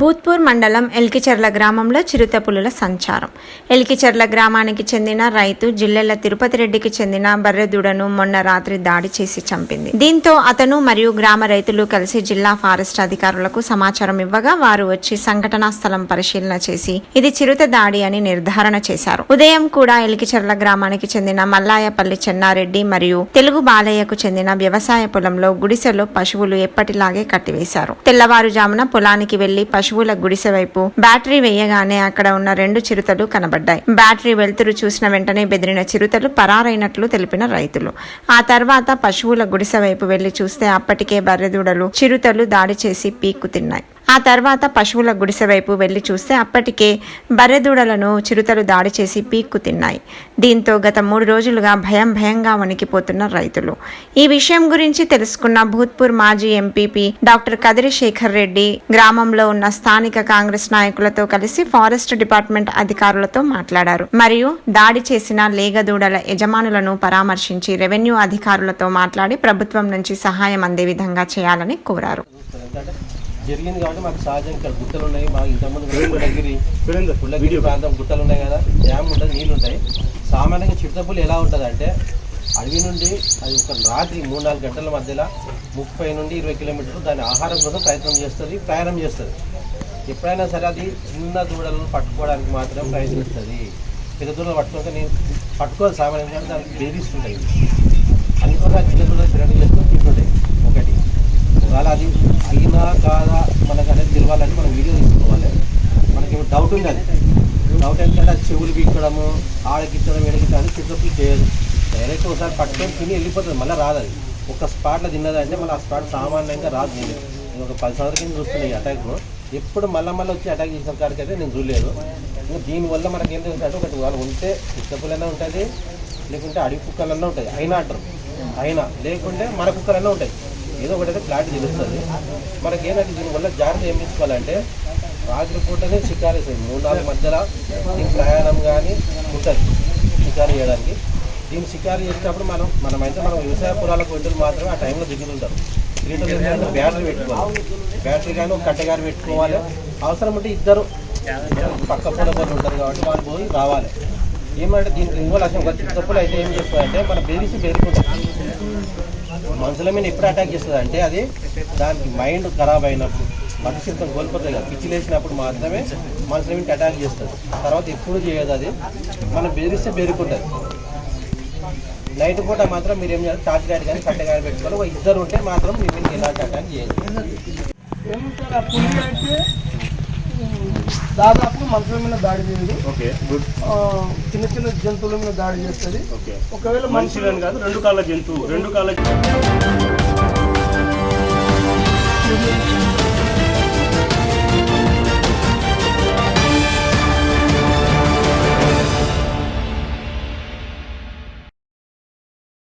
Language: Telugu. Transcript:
భూత్పూర్ మండలం ఎల్కిచెర్ల గ్రామంలో చిరుత పులుల సంచారం. ఎల్కిచెర్ల గ్రామానికి చెందిన రైతు జిల్లెల తిరుపతి రెడ్డికి చెందిన బర్రెదూడను మొన్న రాత్రి దాడి చేసి చంపింది. దీంతో అతను మరియు గ్రామ రైతులు కలిసి జిల్లా ఫారెస్ట్ అధికారులకు సమాచారం ఇవ్వగా వారు వచ్చి సంఘటనా స్థలం పరిశీలన చేసి ఇది చిరుత దాడి అని నిర్ధారణ చేశారు. ఉదయం కూడా ఎల్కిచెర్ల గ్రామానికి చెందిన మల్లాయపల్లి చెన్నారెడ్డి మరియు తెలుగు బాలయ్యకు చెందిన వ్యవసాయ పొలంలో గుడిసెలో పశువులు ఎప్పటిలాగే కట్టివేశారు. తెల్లవారుజామున పొలానికి వెళ్ళి పశువుల గుడిసె వైపు బ్యాటరీ వేయగానే అక్కడ ఉన్న రెండు చిరుతలు కనబడ్డాయి. బ్యాటరీ వెలుతురు చూసిన వెంటనే బెదిరిన చిరుతలు పరారైనట్లు తెలిపిన రైతులు. ఆ తర్వాత పశువుల గుడిసె వైపు వెళ్ళి చూస్తే అప్పటికే బర్రెదూడలు చిరుతలు దాడి చేసి పీక్కు తిన్నాయి ఆ తర్వాత పశువుల గుడిసె వైపు వెళ్ళి చూస్తే అప్పటికే బర్రెదూడలను చిరుతలు దాడి చేసి పీక్కు తిన్నాయి. దీంతో గత మూడు రోజులుగా భయం భయంగా వణికిపోతున్న రైతులు. ఈ విషయం గురించి తెలుసుకున్న భూత్పూర్ మాజీ ఎంపీపీ డాక్టర్ కదిరి శేఖర్ రెడ్డి గ్రామంలో ఉన్న స్థానిక కాంగ్రెస్ నాయకులతో కలిసి ఫారెస్ట్ డిపార్ట్మెంట్ అధికారులతో మాట్లాడారు. మరియు దాడి చేసిన లేగదూడల యజమానులను పరామర్శించి రెవెన్యూ అధికారులతో మాట్లాడి ప్రభుత్వం నుంచి సహాయం అందే విధంగా చేయాలని కోరారు. జరిగింది కాబట్టి మాకు సహజంగా ఇక్కడ గుట్టలు ఉన్నాయి మాకు ఇంతకుముందు పుల్లగిరి పుల్లగిరి ప్రాంతం గుట్టలు ఉన్నాయి కదా. డ్యామ్ ఉంటుంది నీళ్ళు ఉంటాయి. సామాన్యంగా చిరుతపులు ఎలా ఉంటుంది అంటే అడవి నుండి అది ఒక రాత్రి మూడు నాలుగు గంటల మధ్యలో ముప్పై నుండి ఇరవై కిలోమీటర్లు దాని ఆహారం కోసం ప్రయత్నం చేస్తుంది ప్రయాణం చేస్తుంది. ఎప్పుడైనా సరే అది చిన్న దూడలను పట్టుకోవడానికి మాత్రం ప్రయత్నిస్తుంది. పెద్ద దూడలు పట్టుకుంటే నేను పట్టుకోవాలి సామాన్యంగా దానికి బెదిరిస్తుంటాయి అన్ని కూడా చిన్న దూడలు తిరగడం చేసుకొని తింటుంటాయి ఒకటి ఒకవేళ అది అయినా కాదా మనకు అనేది తెలియాలంటే మనం వీడియో తీసుకోవాలి మనకి డౌట్ ఉంది అది డౌట్ ఏంటంటే అది చెవులు పీక్కడము ఆడకిచ్చడం ఎడకిచ్చడం చిత్తపులు చేయదు. డైరెక్ట్ ఒకసారి పట్టుకొని తిని వెళ్ళిపోతుంది. మళ్ళీ రాదు అది. ఒక స్పాట్లో తిన్నదంటే మళ్ళీ ఆ స్పాట్ సామాన్యంగా రాదు నేను నేను ఒక పది సంవత్సరాల కింద చూస్తున్నాను ఈ అటాక్ను ఎప్పుడు మళ్ళీ మళ్ళీ వచ్చి అటాక్ చేసిన కాడికైతే అయితే నేను చూడలేదు. ఇంకా దీనివల్ల మనకి ఏం తెలుసు ఒకటి వాళ్ళు ఉంటే చిత్తపులైనా ఉంటుంది లేకుంటే అడవి కుక్కలన్నా ఉంటాయి అయినా అంటారు. అయినా. లేకుంటే మన కుక్కలన్నా ఉంటాయి. ఏదో ఒకటి అయితే క్లారిటీ తెలుస్తుంది. మనకి ఏంటంటే దీనివల్ల జాగ్రత్త ఏం తీసుకోవాలంటే రాత్రి పూటనే షికారు వేసేది మూడు నాలుగు మధ్యలో దీని ప్రయాణం కానీ ఉంటుంది షికారు చేయడానికి. దీన్ని షికారు చేసేటప్పుడు మనం మనమైతే మనం వ్యవసాయ పొలాలకు వెంటలు మాత్రమే ఆ టైంలో దిగుతుంటారు లీటర్లు బ్యాటరీ పెట్టుకోవాలి. బ్యాటరీ కానీ ఒక కట్టెగారు పెట్టుకోవాలి. అవసరం ఉంటే ఇద్దరు పక్క పొల వాళ్ళు ఉంటారు కాబట్టి వాళ్ళు పోయి రావాలి. ఏమంటే దీనికి ఇంకో లక్ష్యం ఒక చిత్తప్పులు అయితే ఏం చేస్తుందంటే మన బెదిరిసి బెదిరిపోతుంది మనుషుల మీద ఎప్పుడు అటాక్ చేస్తుంది అంటే అది దానికి మైండ్ ఖరాబ్ అయినప్పుడు. మనుషులతో కోల్పోతుంది కదా పిచ్చి లేచినప్పుడు మాత్రమే మనుషుల మీద అటాక్ చేస్తుంది తర్వాత ఎప్పుడు చేయదు అది. మనం బెదిరిస్తే బెదిరికుంటుంది. నైట్ పూట మాత్రం మీరు ఏం చేయాలి? టార్చ్ లైట్ కానీ కట్టె కానీ పెట్టుకోవాలి ఒక ఇద్దరు ఉంటే మాత్రం మీ మీద ఎలాంటి అటాక్ చేయదు దాదాపు మనుషుల మీద దాడి చేయదు. గుడ్. చిన్న చిన్న జంతువుల మీద దాడి చేస్తుంది. ఓకే. ఒకవేళ మనుషులు మనుషులని కాదు రెండు కాళ్ళ జంతువు రెండు కాళ్ళ